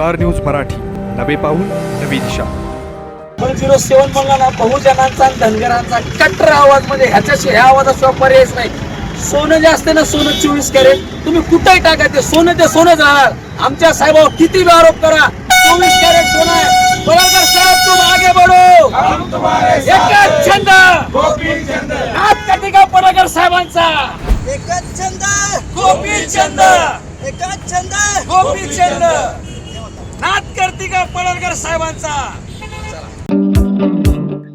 Star news Marathi. नवे पाऊल नवी दिशा. पण झिरो सेवन म्हणला ना बहुजनांचा आणि धनगरांचा कट्टर आवाज म्हणजे ह्याच्याशी ह्या आवाजाशिवाय पर्यायच नाही. सोनं जे असते ना सोनं चोवीस कॅरेट. तुम्ही कुठेही टाका ते सोनं ते सोनंच राहणार आमच्या साहेबावर किती बी आरोप करा. चोवीस कॅरेट सोनं आहे. साहेब तुम आगे बढो. एकच छंद. हात काठी का पडळकर साहेबांचा? एकच छंद. गोपी छंद एकच छंद. गोपी छंद नाद करती का पडळकर साहेबांचा?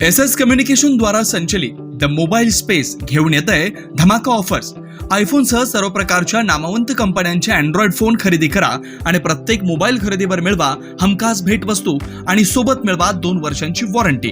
एस एस कम्युनिकेशन द्वारा संचलित द मोबाईल स्पेस घेऊन येत आहे धमाका ऑफर्स. आयफोनसह सर्व प्रकारच्या नामवंत कंपन्यांचे अँड्रॉइड फोन खरेदी करा आणि प्रत्येक मोबाईल खरेदीवर मिळवा हमखास भेटवस्तू आणि सोबत मिळवा दोन वर्षांची वॉरंटी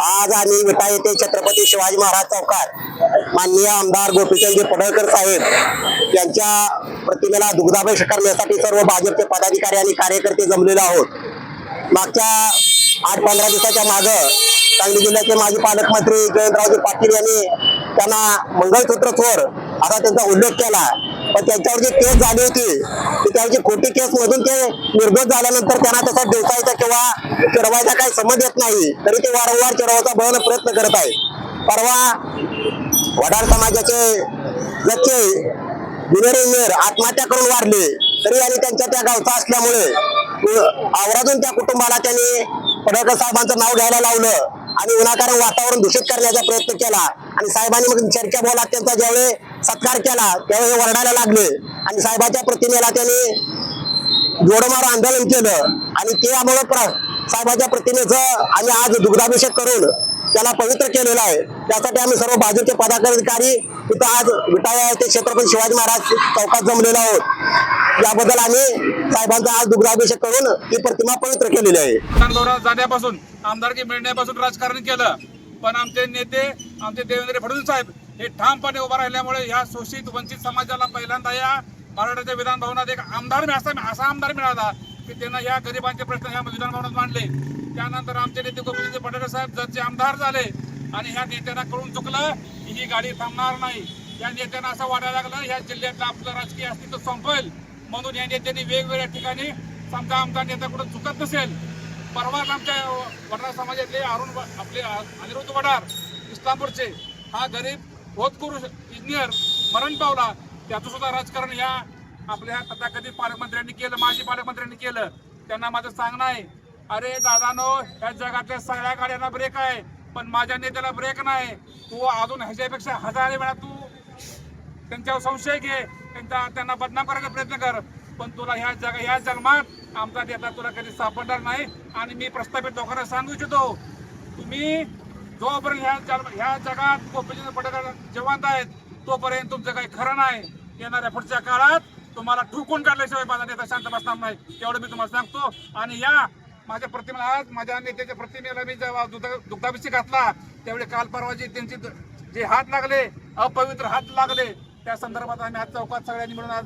आज आम्ही विटा येथे छत्रपती शिवाजी महाराज चौकात माननीय आमदार गोपीचंदजी पडळकर साहेब यांच्या प्रतिमेला दुग्धाभिषेक करण्यासाठी सर्व भाजपचे पदाधिकारी आणि कार्यकर्ते जमलेले आहोत. मागच्या आठ पंधरा दिवसाच्या मागं सांगली जिल्ह्याचे माजी पालकमंत्री जयंतरावजी पाटील यांनी त्यांना मंगळसूत्र चोर असा त्यांचा उल्लेख केला. पण त्यांच्यावर जी केस झाली होती ती त्यांची खोटी केस मधून ते निर्दोष झाल्यानंतर त्यांना त्याचा दिवसायचा किंवा चिडवायचा काही समज येत नाही तरी ते वारंवार चिडवायचा बळण प्रयत्न करत आहे. परवा वडार समाजाचे जचे विनेर आत्महत्या करून वारले तरी आणि त्यांच्या त्या गावचा असल्यामुळे आवराजून त्या कुटुंबाला त्यांनी पडळकर साहेबांचं नाव घ्यायला लावलं आणि विनाकारण वातावरण दूषित करण्याचा प्रयत्न केला. आणि साहेबांनी मग चर्चा बोलात त्यांचा ज्यावेळी सत्कार केला त्यावेळी वरडायला लागले. आणि साहेबाच्या प्रतिमेला त्यांनी जोडमार आंदोलन केलं. आणि त्यामुळे प्र- साहेबाच्या प्रतिमेचं आम्ही आज दुग्धाभिषेक करून त्याला पवित्र केलेलं आहे. त्यासाठी आम्ही सर्व भाजपचे पदाधिकारी तिथं आज विटाळा ते छत्रपती शिवाजी महाराज चौकात जमलेलो आहोत. याबद्दल आम्ही साहेबांचा आज दुग्धाभिषेक करून ही प्रतिमा पवित्र केलेली आहे. जाण्यापासून आमदारकी मिळण्यापासून राजकारण केलं. पण आमचे नेते आमचे देवेंद्र फडणवीस साहेब हे ठामपणे उभं राहिल्यामुळे ह्या शोषित वंचित समाजाला पहिल्यांदा या मराठ्याच्या विधान भवनात एक आमदार असा असा आमदार मिळाला की त्यांना या गरिबांचे प्रश्न ह्या विधान भवनात मांडले. त्यानंतर आमचे नेते गोपीचंद पटेल साहेब जरचे आमदार झाले आणि ह्या नेत्यांना कळून चुकलं की ही गाडी थांबणार नाही. या नेत्यांना असं वाटायला लागलं ह्या जिल्ह्यातलं आपलं राजकीय अस्तित्व संपेल म्हणून या नेत्यांनी वेगवेगळ्या ठिकाणी समजा आमचा नेता कुठं चुकत नसेल. परवाच आमच्या वडार समाजातले अरुण आपले अनिरुद्ध वडार इस्लामपूरचे हा गरीब होतकरू इंजिनियर मरण पावला. त्याचं सुद्धा राजकारण या आपल्या तथाकथित पालकमंत्र्यांनी केलं माजी पालकमंत्र्यांनी केलं. त्यांना माझं सांगणं आहे अरे दादानो या जगातल्या सगळ्या गाड्यांना ब्रेक आहे पण माझ्या नेत्याला ब्रेक नाही. तू अजून ह्याच्यापेक्षा हजारे वेळा तू त्यांच्यावर संशय घे त्यांचा त्यांना बदनाम करायचा प्रयत्न कर. पण तुला ह्या जग ह्या जन्मात आमचा नेता तुला कधी सापडणार नाही. आणि मी प्रस्थापित लोकांना सांगू इच्छितो तुम्ही जोपर्यंत ह्या ह्या जगात गोपीचंद पटेकर जिवंत आहेत तोपर्यंत तुमचं काही खरं नाही. येणाऱ्या पुढच्या काळात तुम्हाला ठुकून काढल्याशिवाय माझा नेता शांत बसणार नाही. तेवढं मी तुम्हाला सांगतो. आणि या माझ्या प्रतिमेला आज माझ्या नेत्याच्या प्रतिमेला मी जेव्हा दुग्धाभिषेक घातला त्यावेळी काल परवा जे त्यांचे जे हात लागले अपवित्र हात लागले त्या संदर्भात आम्ही आज चौकात सगळ्यांनी मिळून आज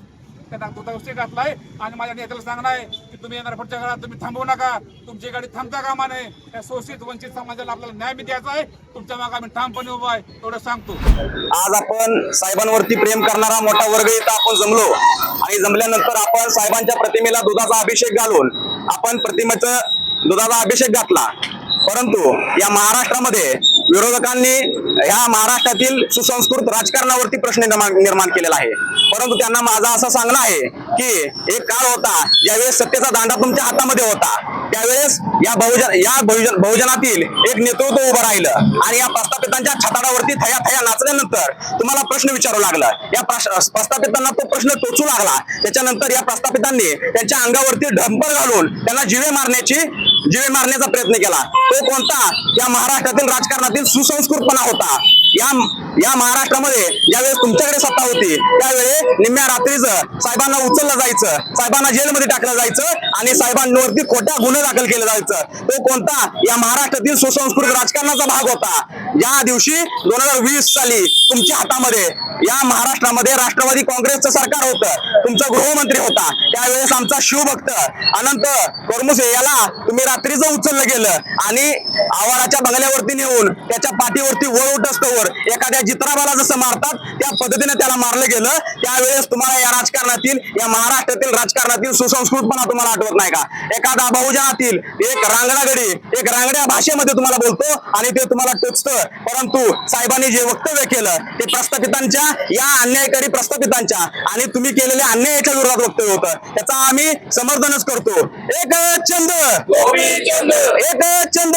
त्यांना घातलाय आणि माझ्या नेत्याला सांगणं आहे की तुम्ही येणार पुढच्या काळात तुम्ही थांबवू नका तुमची गाडी थांबता कामा नये. या शोषित वंचित समाजाला आपल्याला न्याय बी द्यायचा आहे. तुमच्या मागे आम्ही ठामपणे उभा आहे एवढं सांगतो. आज आपण साहेबांवरती प्रेम करणारा मोठा वर्ग इथं आपण जमलो. आणि जमल्यानंतर आपण साहेबांच्या प्रतिमेला दुधाचा अभिषेक घालून आपण प्रतिमेचं दुधाचा अभिषेक घातला. परंतु या महाराष्ट्रामध्ये विरोधकांनी ह्या महाराष्ट्रातील सुसंस्कृत राजकारणावरती प्रश्न निर्माण निर्माण केलेला आहे. परंतु त्यांना माझा असं सांगणं आहे की एक काळ होता ज्यावेळेस सत्तेचा दांडा तुमच्या हातामध्ये होता त्यावेळेस या बहुजन या बहुजन बहुजनातील एक नेतृत्व उभं राहिलं आणि या प्रस्थापितांच्या छताडावरती थया थया नाचल्यानंतर तुम्हाला प्रश्न विचारू लागला. या प्रस्थापितांना तो प्रश्न टोचू लागला. त्याच्यानंतर या प्रस्थापितांनी त्यांच्या अंगावरती ढंपर घालून त्यांना जिवे मारण्याची जीवे मारण्याचा प्रयत्न केला. तो कोणता? या महाराष्ट्रातील राजकारणातील सुसंस्कृतपणा होता. या या महाराष्ट्रामध्ये ज्यावेळेस तुमच्याकडे सत्ता होती त्यावेळी निम्म्या रात्रीचं साहेबांना उचललं जायचं साहेबांना जेलमध्ये टाकलं जायचं आणि साहेबांवरती खोट्या गुन्हे दाखल केले जायचं. तो कोणता? या महाराष्ट्रातील सुसंस्कृत राजकारणाचा भाग होता. या दिवशी दोन हजार वीस साली तुमच्या हातामध्ये या महाराष्ट्रामध्ये राष्ट्रवादी काँग्रेसचं सरकार होतं. तुमचा गृहमंत्री होता. त्यावेळेस आमचा शिवभक्त अनंत करमुसे याला तुम्ही रात्रीचं उचललं गेलं आणि आवाराच्या बंगल्यावरती नेऊन त्याच्या पाठीवरती वर उठस्तवर एखाद्या जित्राबाला जसं मारतात त्या पद्धतीने त्याला मारलं गेलं त्यावेळेस तुम्हाला या राजकारणातील या महाराष्ट्रातील राजकारणातील सुसंस्कृतपणा तुम्हाला आठवत नाही का? एखादा बहुजनातील एक रांगडागडी एक रांगड्या भाषेमध्ये तुम्हाला बोलतो आणि ते तुम्हाला टोचतं. परंतु साहेबांनी जे वक्तव्य केलं ते प्रस्थापितांच्या या अन्यायकारी प्रस्थापितांच्या आणि तुम्ही केलेल्या अन्यायाच्या विरोधात वक्तव्य होतं. त्याचा आम्ही समर्थनच करतो. एक चंद एक चंद